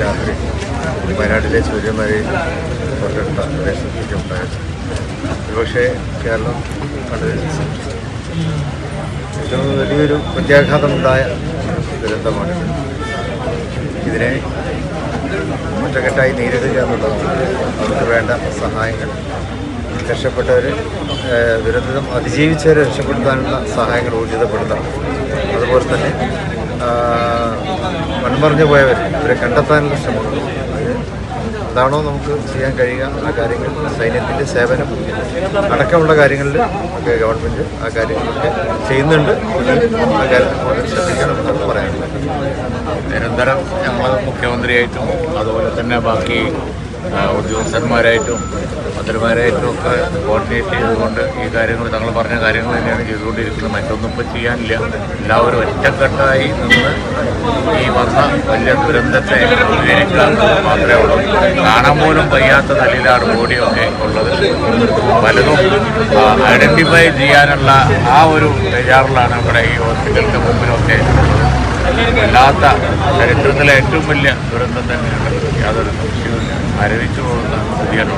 രാത്രി വയനാട്ടിലെ സൂര്യമാരി പുറത്തെടുത്ത പ്രദേശത്തൊക്കെ ഉണ്ടായത്. ഒരുപക്ഷെ കേരളം കണ്ടു ഏറ്റവും വലിയൊരു പ്രത്യാഘാതമുണ്ടായ ദുരന്തമാണ്. ഇതിനെ ഒറ്റക്കെട്ടായി നേരിടുക എന്നുള്ളതാണ്. അവർക്ക് വേണ്ട സഹായങ്ങൾ രക്ഷപ്പെട്ടവർ ദുരന്തം അതിജീവിച്ചവരെ രക്ഷപ്പെടുത്താനുള്ള സഹായങ്ങൾ ഊർജിതപ്പെടുത്തണം. അതുപോലെ തന്നെ മൺമറിഞ്ഞു പോയവർ ഇവരെ കണ്ടെത്താനുള്ള ശ്രമങ്ങൾ എന്താണോ നമുക്ക് ചെയ്യാൻ കഴിയുക? ആ കാര്യങ്ങൾ സൈന്യത്തിന്റെ സേവനം അടക്കമുള്ള കാര്യങ്ങളിൽ ഒക്കെ ഗവൺമെന്റ് ആ കാര്യങ്ങളൊക്കെ ചെയ്യുന്നുണ്ട്. ആ കാര്യത്തിൽ ശ്രദ്ധിക്കണമെന്നാണ് പറയാനുള്ളത്. നിരന്തരം ഞങ്ങൾ മുഖ്യമന്ത്രിയായിട്ടും അതുപോലെ തന്നെ ബാക്കി ഉദ്യോഗസ്ഥന്മാരായിട്ടും മന്ത്രിമാരായിട്ടും ഒക്കെ കോർഡിനേറ്റ് ചെയ്തുകൊണ്ട് ഈ കാര്യങ്ങൾ തങ്ങൾ പറഞ്ഞ കാര്യങ്ങൾ തന്നെയാണ് ചെയ്തുകൊണ്ടിരിക്കുന്നത്. മറ്റൊന്നും ഇപ്പോൾ ചെയ്യാനില്ല. എല്ലാവരും ഒറ്റക്കെട്ടായി നിന്ന് ഈ വന്ന വലിയ ദുരന്തത്തെ മാത്രമേ ഉള്ളൂ. കാണാൻ പോലും വയ്യാത്ത നിലയിലാണ് ബോഡിയൊക്കെ ഉള്ളത്. പലതും ഐഡന്റിഫൈ ചെയ്യാനുള്ള ആ ഒരു തയ്യാറിലാണ് ഇവിടെ ഈ ഹോസ്പിറ്റലിന്റെ മുമ്പിലൊക്കെ വല്ലാത്ത ചരിത്രത്തിലെ ഏറ്റവും വലിയ ദുരന്തം തന്നെയാണ് യാതൊരു സംശയവുമില്ല. മരവിച്ചു പോകുന്ന സ്ഥിതിയാണ്